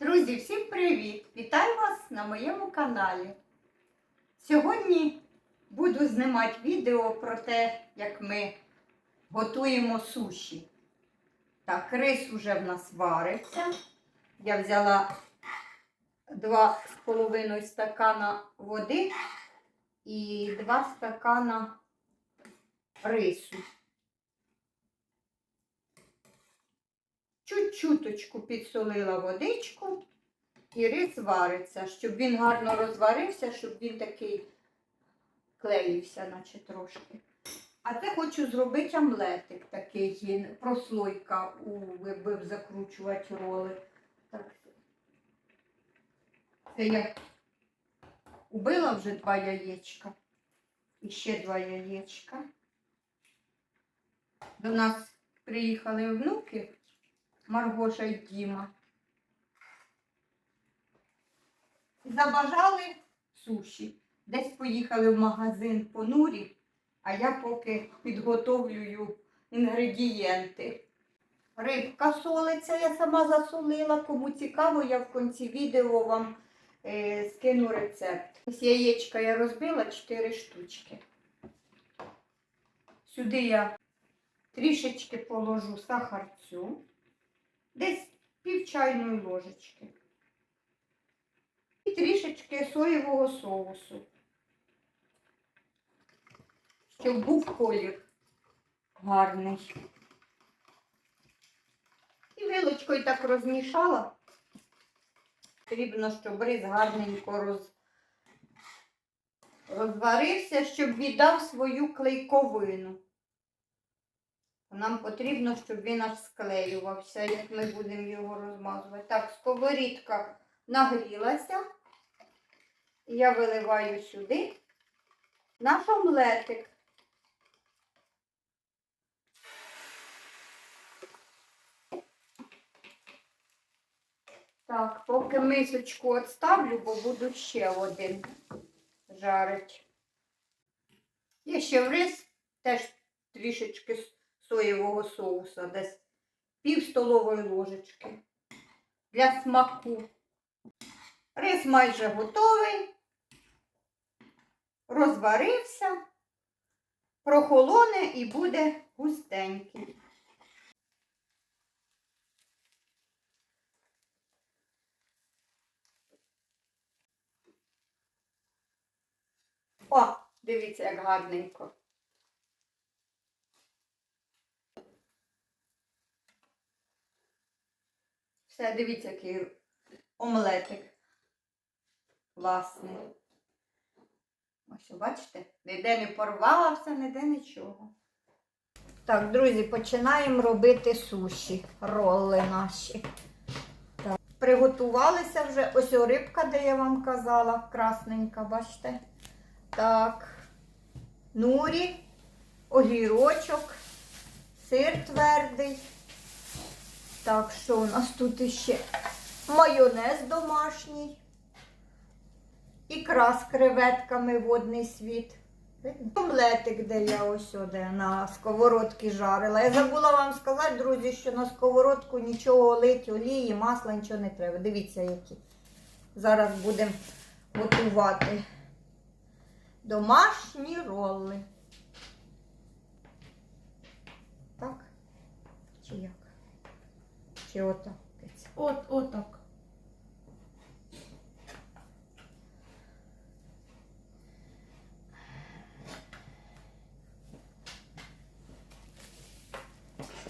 Друзі, всім привіт! Вітаю вас на моєму каналі. Сьогодні буду знімати відео про те, як ми готуємо суші. Так, рис уже в нас вариться. Я взяла 2,5 стакана води і 2 стакана рису. Чуть-чуточку підсолила водичку і рис вариться, щоб він гарно розварився, щоб він такий клеївся, наче трошки. А це хочу зробити омлетик такий, прослойка, у, якби закручувати роли. Так. Це я убила вже два яєчка. І ще два яєчка. До нас приїхали внуки. Маргоша і Діма. Забажали суші. Десь поїхали в магазин по нурі, а я поки підготовлюю інгредієнти. Рибка солиться, я сама засолила. Кому цікаво, я в кінці відео вам е, скину рецепт. Ось яєчка я розбила 4 штучки. Сюди я трішечки положу сахарцю. Десь пів чайної ложечки. І трішечки соєвого соусу. Щоб був колір гарний. І вилочкою так розмішала. Потрібно, щоб рис гарненько роз... розварився, щоб віддав свою клейковину. Нам потрібно, щоб він аж склеювався, як ми будемо його розмазувати. Так, сковорідка нагрілася. Я виливаю сюди наш омлетик. Так, поки мисочку відставлю, бо буду ще один жарить. Є ще в рис теж трішечки соєвого соуса, десь пів столової ложечки для смаку. Рис майже готовий, розварився, прохолоне і буде густенький. О, дивіться, як гарненько. Все, дивіться, який омлетик. Класний. Ось, бачите, ніде не порвався, ніде нічого. Так, друзі, починаємо робити суші, роли наші. Так. Приготувалися вже ось рибка, де я вам казала, красненька, бачите? Так, нурі, огірочок, сир твердий. Так, що у нас тут іще? Майонез домашній. Ікра з креветками водний світ. Омлетик, де я ось де на сковородці жарила. Я забула вам сказати, друзі, що на сковородку нічого лить, олії, масла, нічого не треба. Дивіться, які. Зараз будемо готувати домашні роли. Так? Чи як? Чи отак? От, отак.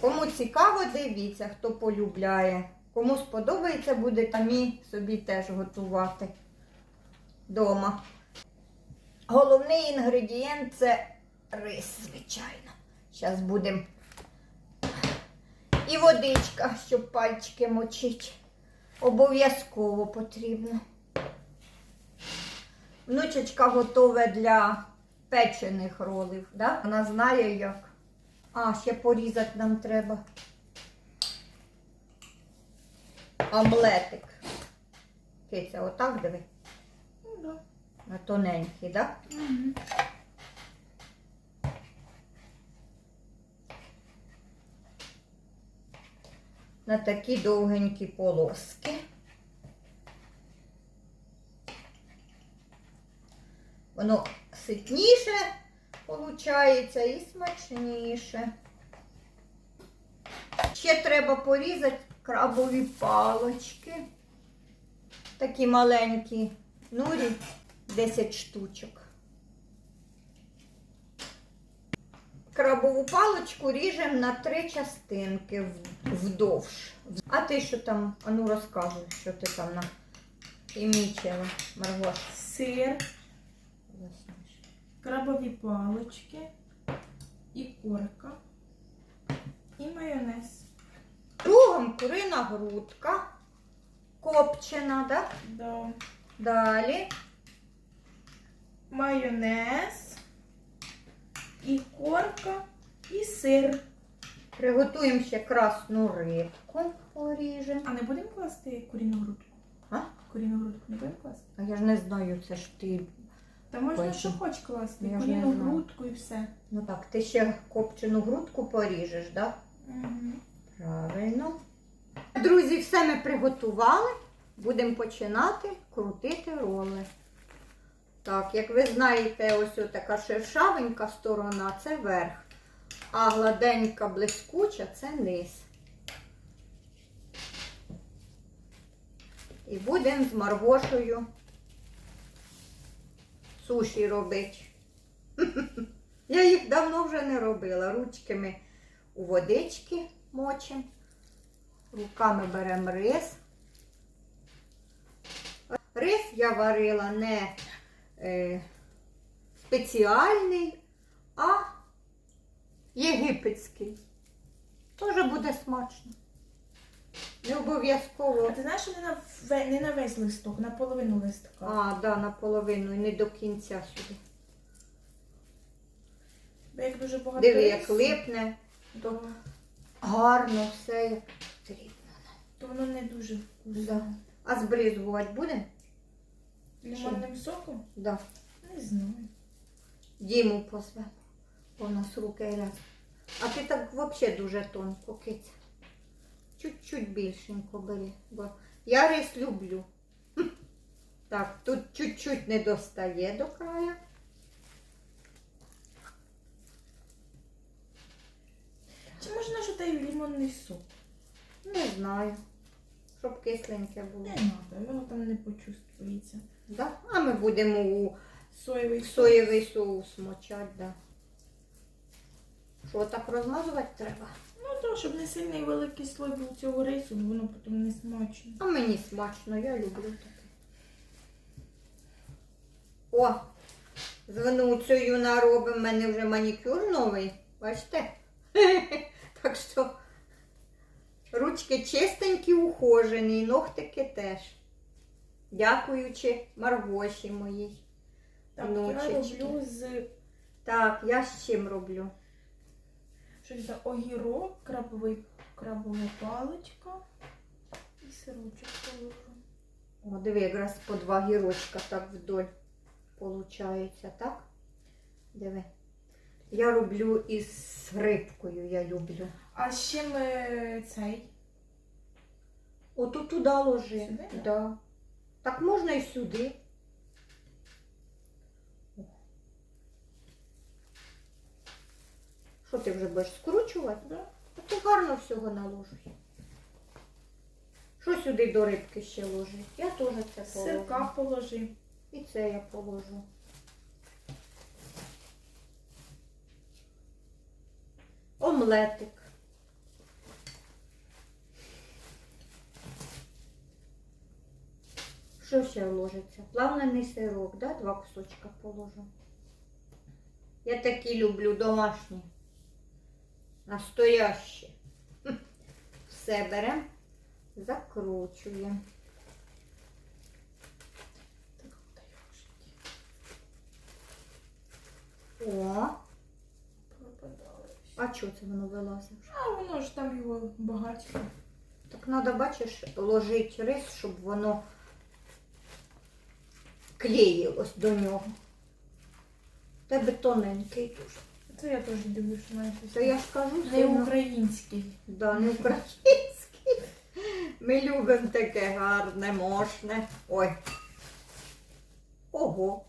Кому цікаво, дивіться, хто полюбляє. Кому сподобається, буде самі собі теж готувати вдома. Головний інгредієнт це рис, звичайно. Зараз будемо і водичка, щоб пальчики мочити. Обов'язково потрібно. Внучечка готова для печених ролів. Да? Вона знає як. А, ще порізати нам треба. Омлетик. Киця, отак диви. Ну, да. На тоненький, так? Да? Мгм. на такі довгенькі полоски. Воно ситніше виходить і смачніше. Ще треба порізати крабові палочки. Такі маленькі нурі, 10 штучок. Крабову палочку ріжемо на три частинки вдовж. А ти що там? Ану розказуй, що ти там на хімічила, Маргош. Сир, крабові палочки і курка. І майонез. Другом курина грудка, копчена, да? Да. Далі Майонез. І корка, і сир. приготуємо ще красну рибку, поріжемо. А не будемо класти куріну грудку? А? Куріну грудку не будемо класти? А я ж не знаю, це ж ти. Та можна Бачу. що хоч класти. Я ж Куріну знаю. грудку і все. Ну так, ти ще копчену грудку поріжеш, да? Угу. Правильно. Друзі, все ми приготували. Будемо починати крутити роли. Так, як ви знаєте, ось така шершавенька сторона це верх, а гладенька блискуча це низ. І будемо з Маргошею суші робити. Я їх давно вже не робила. Ручки ми у водички мочимо. Руками беремо рис. Рис я варила не е, спеціальний, а єгипетський. Теж буде смачно. Не обов'язково. А ти знаєш, що не на, ве- не на весь листок, на половину листка. А, да, наполовину і не до кінця сюди. Бо як дуже багато Диви, як рису, липне, то, гарно все як потрібно. то воно не дуже вкусно. Да. А збризгувати буде? Лимонним соком? Да. Не знаю. Діму позвемо, бо у нас руки ряд. А ти так взагалі дуже тонко киця. Чуть-чуть більшенько бери, бо я рис люблю. Так, тут чуть-чуть не достає до краю. Чи можна що той лимонний сок? Не знаю. Щоб кисленьке було. Не треба, воно там не почувствується. Да? А ми будемо у Соєвий соєвий соус мочати, да. Що так розмазувати треба? Ну то, щоб не сильний великий слой був цього рису, бо воно потім не смачно. А мені смачно, я люблю таке. О, з внуцею наробимо, в мене вже манікюр новий. Бачите? Так що ручки чистенькі, ухожені, ногтики теж. Дякуючи Маргоші моїй. Так, Ночечки. я роблю з Так, я з чим роблю? щось за огірок, крабовий, крабова паличка і сирочок положу. О, диви, якраз по два гірочка так вдоль получається, так? Диви. Я роблю із рибкою, я люблю. А з чим е, цей? Ото туди ложи. Сюди, да? Да. Так можна і сюди. Що ти вже будеш скручувати? Да? А ти гарно всього наложуй. Що сюди до рибки ще ложить? Я теж це положу. Сирка положи. І це я положу. Омлетик. Що ще ложиться? Плавлений сирок, да? Два кусочка положу. Я такі люблю домашні. Настоящі. Все беремо, закручуємо. О, а чого це воно вилазить? А воно ж там його багатько. Так треба, бачиш, ложити рис, щоб воно клеїлось до нього. Тебе тоненький дуже. Це я теж що має щось. То я ж кажу, Не сильно. український. Да, не український. Ми любимо таке гарне, мощне. Ой. Ого.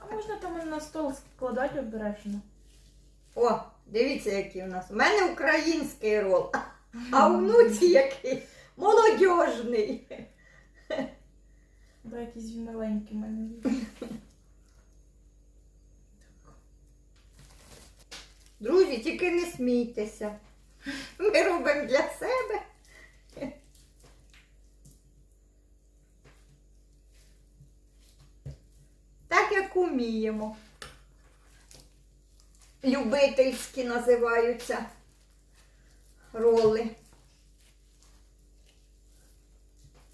А можна там на стол складати обережно. О, дивіться, який у нас. У мене український рол, а у внуці який молодіжний. Да, якийсь він маленький в мене. Друзі, тільки не смійтеся. Ми робимо для себе. Так, як уміємо. Любительські називаються роли.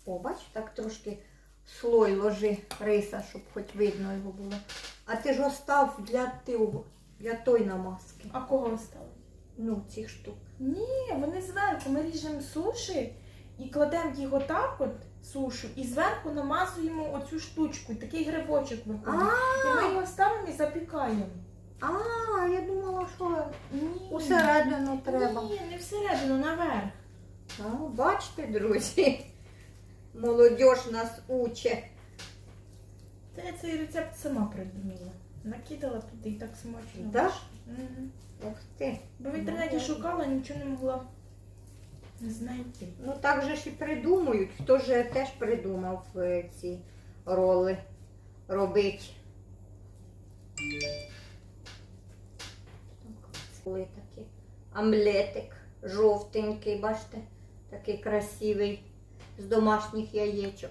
О, так трошки слой ложи риса, щоб хоч видно його було. А ти ж остав для тього, для той намазки. А кого ставити? Ну, цих штук. Ні, вони зверху. Ми ріжемо суші і кладемо їх отак от сушу, і зверху намазуємо оцю штучку, такий грибочок виходить. І ми його ставимо і запікаємо. А, я думала, що Ні. усередину треба. Ні, не всередину, наверх. А, бачите, друзі, молодь нас учить. Та я цей рецепт сама придумала. Накидала туди і так смачно. Да? Мгм. Ух ти. Бо в інтернеті шукала, нічого не могла знайти. Ну так же ж і придумують. Хто ж теж придумав е, ці роли робити. Були такі. Омлетик жовтенький, бачите, такий красивий, з домашніх яєчок.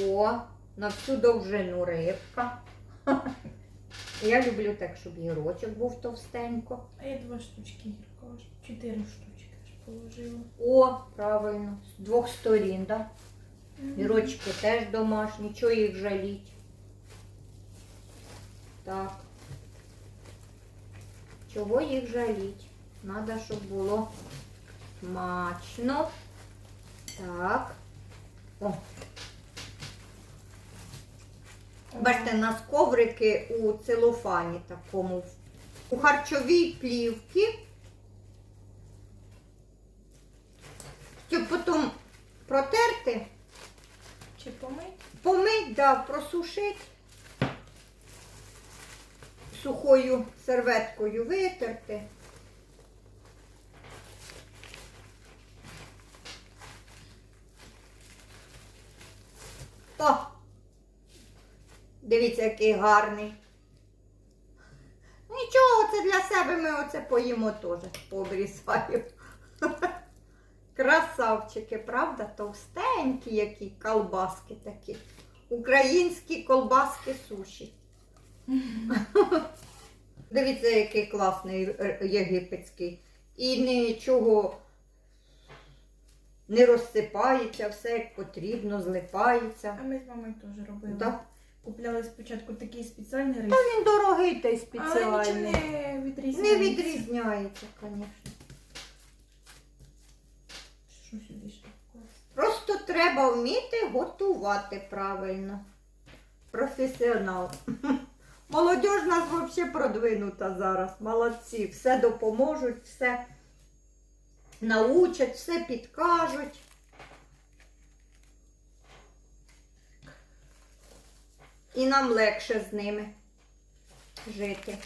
О, на всю довжину рибка. Я люблю так, щоб гірочок був товстенько. А я два штучки гірка, чотири штучки положила. О, правильно, з двох сторін, да? Мгм. Гірочки теж домашні, чого їх жаліть? Так. Чого їх жаліть? Надо, щоб було смачно. Так. О, бачите, у нас коврики у целофані такому. У харчовій плівці. Щоб потім протерти, Чи помить? помить, да, просушити. Сухою серветкою витерти. О! Дивіться, який гарний. Нічого, це для себе ми оце поїмо теж, пообрізаємо. Красавчики, правда? Товстенькі які колбаски такі. Українські колбаски суші. Дивіться, який класний е, єгипетський. І нічого не розсипається, все як потрібно, злипається. А ми з мамою теж робили. Да. Купляли спочатку такий спеціальний рис. Він дорогий та й Але нічого спеціальний. не Не відрізняється. відрізняється, звісно. Що сюди ще? Просто треба вміти готувати правильно. Професіонал. Молодіж нас взагалі продвинута зараз. Молодці. Все допоможуть, все научать, все підкажуть. І нам легше з ними жити.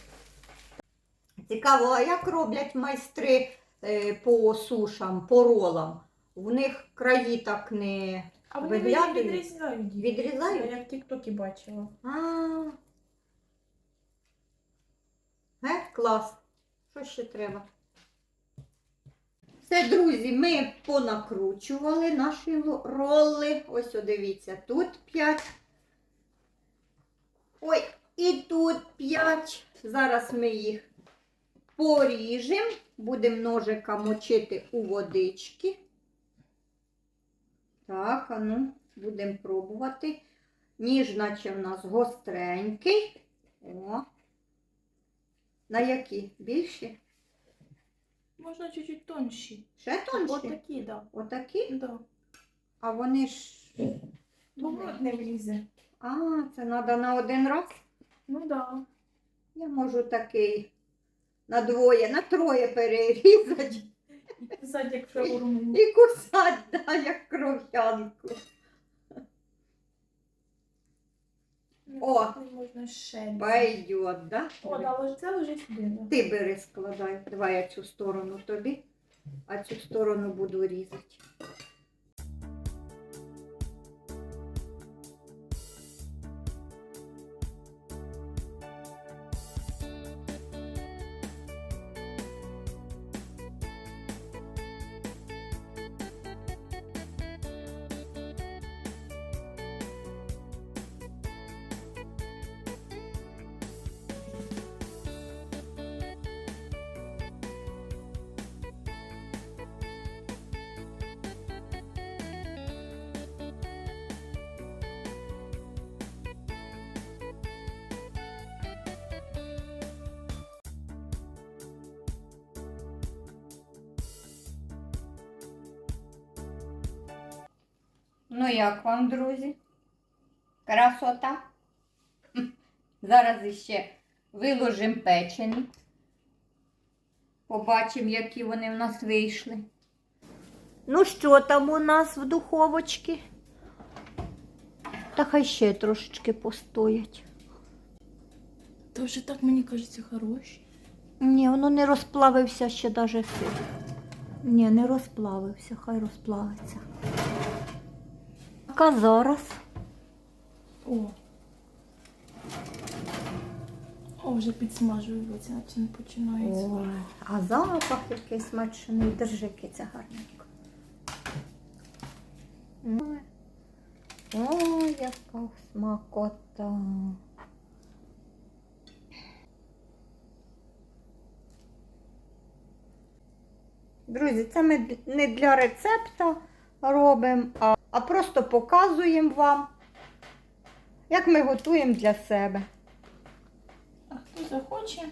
Цікаво, а як роблять майстри е, по сушам, по ролам? В них краї так не А вони Виглядають? відрізняють. відрізають. Я в Тіктокі бачила. А. Е, клас. Що ще треба? Все, друзі, ми понакручували наші роли. Ось, дивіться, тут 5. Ой, і тут 5. Зараз ми їх поріжемо. Будемо ножика мочити у водички. Так, а ну, будемо пробувати. Ніж, наче в нас гостренький. О. На які? Більші? Можна чуть-чуть тонші. Ще тонші? Отакі, да. Отакі? Да. А вони ж. Тому не влізе. А, це треба на один раз. Ну да. Я можу такий на двоє, на троє перерізати. І писати, як шаурму. І кусать, да, як кров'янку. О! Можна ще. Пойдет, да? О, да, лож- це лежить сюди. да. Ти бери, складай. Давай я цю сторону тобі, а цю сторону буду різати. Ну як вам, друзі? Красота? Зараз іще виложимо печені. Побачимо, які вони в нас вийшли. Ну, що там у нас в духовочці? Та хай ще трошечки постоять. То вже так мені кажеться хороші. Ні, воно не розплавився ще навіть. Ні, не розплавився, хай розплавиться. А зараз. О. О, вже підсмажується, наче починається. Ой, а запах який смачний. Держи киця гарненько. Ой, яка смакота. Друзі, це ми не для рецепта робимо, а, а просто показуємо вам, як ми готуємо для себе. А хто захоче?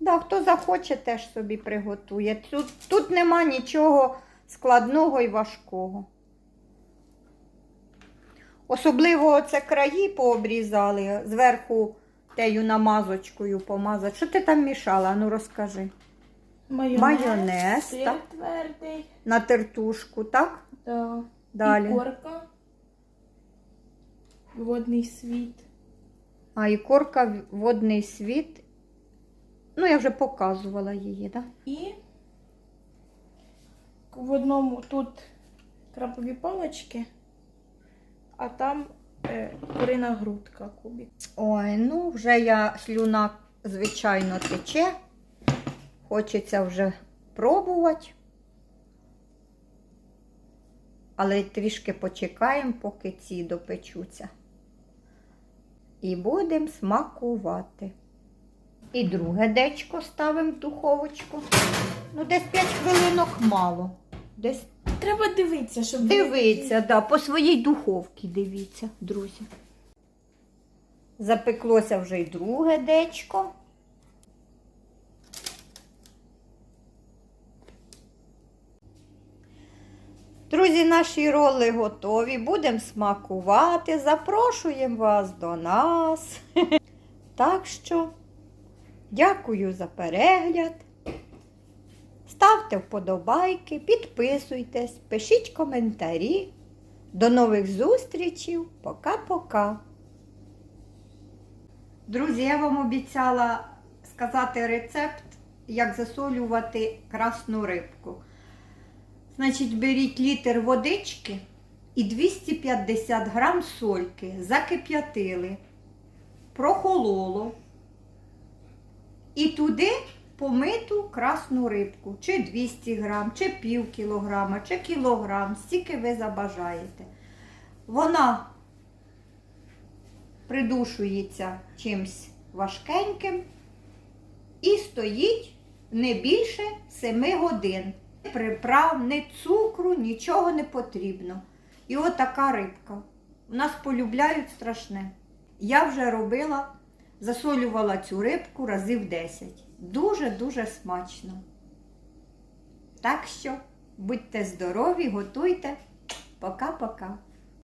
Да, хто захоче, теж собі приготує. Тут, тут нема нічого складного і важкого. Особливо це краї пообрізали, зверху тею намазочкою помазати. Що ти там мішала? Ну розкажи. Майонез. Майонез, Сир так. твердий. На тертушку, так? Да. Далі. Ікорка. Водний світ. А і корка водний світ. Ну, я вже показувала її, так? І в одному тут крабові палочки, а там е, курина грудка кубик. Ой, ну вже я слюна, звичайно, тече. Хочеться вже пробувати. Але трішки почекаємо, поки ці допечуться. І будемо смакувати. І друге дечко ставимо в духовочку. Ну, десь 5 хвилинок мало. Десь Треба дивитися, щоб Дивіться, да, по своїй духовці дивіться, друзі. Запеклося вже й друге дечко. Друзі, наші роли готові. Будемо смакувати. Запрошуємо вас до нас. Так що, дякую за перегляд. Ставте вподобайки, підписуйтесь, пишіть коментарі. До нових зустрічей. Пока-пока. Друзі, я вам обіцяла сказати рецепт, як засолювати красну рибку. Значить, беріть літр водички і 250 грам сольки. Закип'ятили, прохололо. І туди помиту красну рибку, чи 200 грам, чи пів кілограма, чи кілограм, стільки ви забажаєте. Вона придушується чимсь важкеньким і стоїть не більше 7 годин. Приправ, ні цукру, нічого не потрібно. І отака рибка. У нас полюбляють страшне. Я вже робила, засолювала цю рибку разів 10. Дуже-дуже смачно. Так що будьте здорові, готуйте. Пока-пока.